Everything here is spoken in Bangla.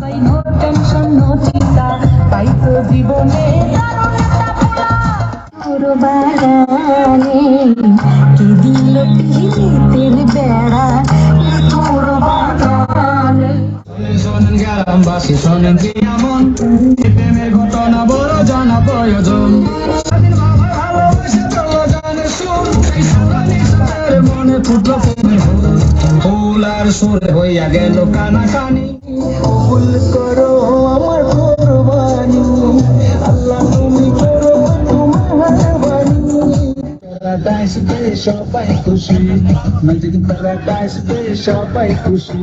পাই ঘোর টেনশন নচিতা পাই তো জীবনে। পুরো বাগানে কে দিল পিহিতের বেড়া পুরো বাগানে শোনেন গ্রামবাসী শোনেন কি এমন? প্রেমের ঘটনা বড় জানা প্রয়োজন। সাথের মনে ফুটলো ফুল। ফুল আর সুরে হইয়া গেল কানাকানি। ফুল করো আমার কোরবানি। আল্লাহ তুমি করো তোমার প্যারাডাইস পে সবাই খুশি। নদীর প্যারাডাইস পে সবাই খুশি।